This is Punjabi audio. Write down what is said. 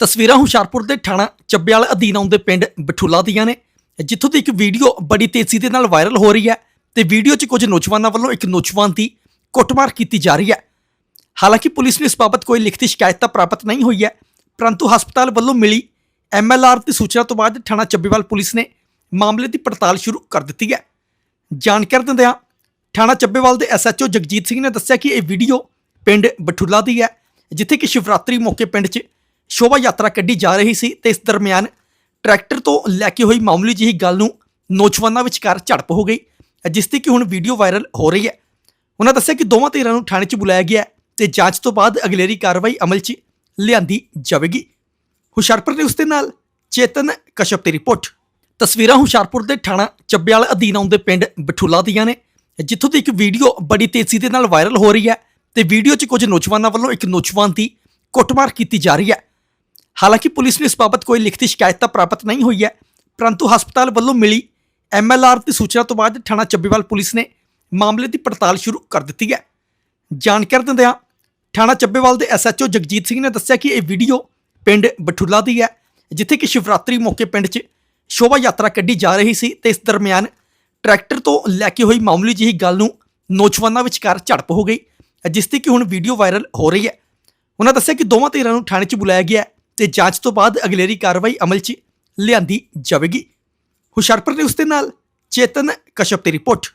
ਤਸਵੀਰਾਂ ਹੁਸ਼ਿਆਰਪੁਰ ਦੇ ਥਾਣਾ ਚੱਬੇਵਾਲ ਅਧੀਨ ਆਉਂਦੇ ਪਿੰਡ ਬਠੂਲਾ ਦੀਆਂ ਨੇ। ਜਿੱਥੋਂ ਦੀ ਇੱਕ ਵੀਡੀਓ ਬੜੀ ਤੇਜ਼ੀ ਦੇ ਨਾਲ ਵਾਇਰਲ ਹੋ ਰਹੀ ਹੈ ਤੇ ਵੀਡੀਓ 'ਚ ਕੁਝ ਨੌਜਵਾਨਾਂ ਵੱਲੋਂ ਇੱਕ ਨੌਜਵਾਨ ਦੀ ਕੁੱਟਮਾਰ ਕੀਤੀ ਜਾ ਰਹੀ ਹੈ। ਹਾਲਾਂਕਿ ਪੁਲਿਸ ਨੂੰ ਇਸ ਬਾਬਤ ਕੋਈ ਲਿਖਤੀ ਸ਼ਿਕਾਇਤ ਤਾਂ ਪ੍ਰਾਪਤ ਨਹੀਂ ਹੋਈ ਹੈ, ਪਰੰਤੂ ਹਸਪਤਾਲ ਵੱਲੋਂ ਮਿਲੀ ਐਮਐਲਆਰ ਦੀ ਸੂਚਨਾ ਤੋਂ ਬਾਅਦ ਥਾਣਾ ਚੱਬੇਵਾਲ ਪੁਲਿਸ ਨੇ ਮਾਮਲੇ ਦੀ ਪੜਤਾਲ ਸ਼ੁਰੂ ਕਰ ਦਿੱਤੀ ਹੈ। ਜਾਣਕਾਰੀ ਦਿੰਦਿਆਂ ਥਾਣਾ ਚੱਬੇਵਾਲ ਦੇ ਐਸਐਚਓ ਜਗਜੀਤ ਸਿੰਘ ਨੇ ਦੱਸਿਆ ਕਿ ਇਹ ਵੀਡੀਓ ਪਿੰਡ ਬਠੂਲਾ ਦੀ ਹੈ, ਜਿੱਥੇ ਕਿ ਸ਼ਿਵਰਾਤਰੀ ਮੌਕੇ ਪਿੰਡ 'ਚ ਸ਼ੋਭਾ ਯਾਤਰਾ ਕੱਢੀ ਜਾ ਰਹੀ ਸੀ ਤੇ ਇਸ ਦਰਮਿਆਨ ਟਰੈਕਟਰ ਤੋਂ ਲੈ ਕੇ ਹੋਈ ਮਾਮੂਲੀ ਜਿਹੀ ਗੱਲ ਨੂੰ ਨੌਜਵਾਨਾਂ ਵਿਚਕਾਰ ਝੜਪ ਹੋ ਗਈ, ਜਿਸ ਦੀ ਕਿ ਹੁਣ ਵੀਡੀਓ ਵਾਇਰਲ ਹੋ ਰਹੀ ਹੈ। ਉਹਨਾਂ ਦੱਸਿਆ ਕਿ ਦੋਵਾਂ ਧਿਰਾਂ ਨੂੰ ਥਾਣੇ 'ਚ ਬੁਲਾਇਆ ਗਿਆ ਹੈ ਤੇ ਜਾਂਚ ਤੋਂ ਬਾਅਦ ਅਗਲੇਰੀ ਕਾਰਵਾਈ ਅਮਲ 'ਚ ਲਿਆਂਦੀ ਜਾਵੇਗੀ। ਹੁਸ਼ਿਆਰਪੁਰ ਨੇ ਉਸ ਦੇ ਨਾਲ ਚੇਤਨ ਕਸ਼ਪ ਦੀ ਰਿਪੋਰਟ। ਤਸਵੀਰਾਂ ਹੁਸ਼ਿਆਰਪੁਰ ਦੇ ਥਾਣਾ ਚੱਬਿਆਲ ਅਧੀਨ ਆਉਂਦੇ ਪਿੰਡ ਬਠੂਲਾ ਦੀਆਂ ਨੇ, ਜਿੱਥੋਂ ਦੀ ਇੱਕ ਵੀਡੀਓ ਬੜੀ ਤੇਜ਼ੀ ਦੇ ਨਾਲ ਵਾਇਰਲ ਹੋ ਰਹੀ ਹੈ ਤੇ ਵੀਡੀਓ 'ਚ ਕੁਝ ਨੌਜਵਾਨਾਂ ਵੱਲੋਂ ਇੱਕ ਨੌਜਵਾਨ ਦੀ ਕੁੱਟਮਾਰ ਕੀਤੀ ਜਾ ਰਹੀ ਹੈ। ਹਾਲਾਂਕਿ ਪੁਲਿਸ ਨੂੰ ਇਸ ਬਾਬਤ ਕੋਈ ਲਿਖਤੀ ਸ਼ਿਕਾਇਤ ਤਾਂ ਪ੍ਰਾਪਤ ਨਹੀਂ ਹੋਈ ਹੈ, ਪਰੰਤੂ ਹਸਪਤਾਲ ਵੱਲੋਂ ਮਿਲੀ ਐਮਐਲਆਰ ਦੀ ਸੂਚਨਾ ਤੋਂ ਬਾਅਦ ਥਾਣਾ ਚੱਬੇਵਾਲ ਪੁਲਿਸ ਨੇ ਮਾਮਲੇ ਦੀ ਪੜਤਾਲ ਸ਼ੁਰੂ ਕਰ ਦਿੱਤੀ ਹੈ। ਜਾਣਕਾਰੀ ਦਿੰਦਿਆਂ ਥਾਣਾ ਚੱਬੇਵਾਲ ਦੇ ਐਸਐਚਓ ਜਗਜੀਤ ਸਿੰਘ ਨੇ ਦੱਸਿਆ ਕਿ ਇਹ ਵੀਡੀਓ ਪਿੰਡ ਬਠੁੱਲਾ ਦੀ ਹੈ, ਜਿੱਥੇ ਕਿ ਸ਼ਿਵਰਾਤਰੀ ਮੌਕੇ ਪਿੰਡ 'ਚ ਸ਼ੋਭਾ ਯਾਤਰਾ ਕੱਢੀ ਜਾ ਰਹੀ ਸੀ ਤੇ ਇਸ ਦਰਮਿਆਨ ਟਰੈਕਟਰ ਤੋਂ ਲੈ ਕੇ ਹੋਈ ਮਾਮੂਲੀ ਜਿਹੀ ਗੱਲ ਨੂੰ ਨੌਜਵਾਨਾਂ ਵਿਚਕਾਰ ਝੜਪ ਹੋ ਗਈ, ਜਿਸ ਦੀ ਕਿ ਹੁਣ ਵੀਡੀਓ ਵਾਇਰਲ ਹੋ ਰਹੀ ਹੈ। ਉਹਨਾਂ ਦੱਸਿਆ ਕਿ ਦੋਵਾਂ ਧਿਰਾਂ ਨੂੰ ਥਾਣੇ 'ਚ ਬੁਲਾਇਆ ਗਿਆ ਤੇ ਜਾਂਚ ਤੋਂ ਬਾਅਦ ਅਗਲੇਰੀ ਕਾਰਵਾਈ ਅਮਲ 'ਚ ਲਿਆਂਦੀ ਜਾਵੇਗੀ। ਹੁਸ਼ਿਆਰਪੁਰ ਨੇ ਉਸ ਦੇ ਨਾਲ ਚੇਤਨ ਕਸ਼ਪ ਦੀ ਰਿਪੋਰਟ।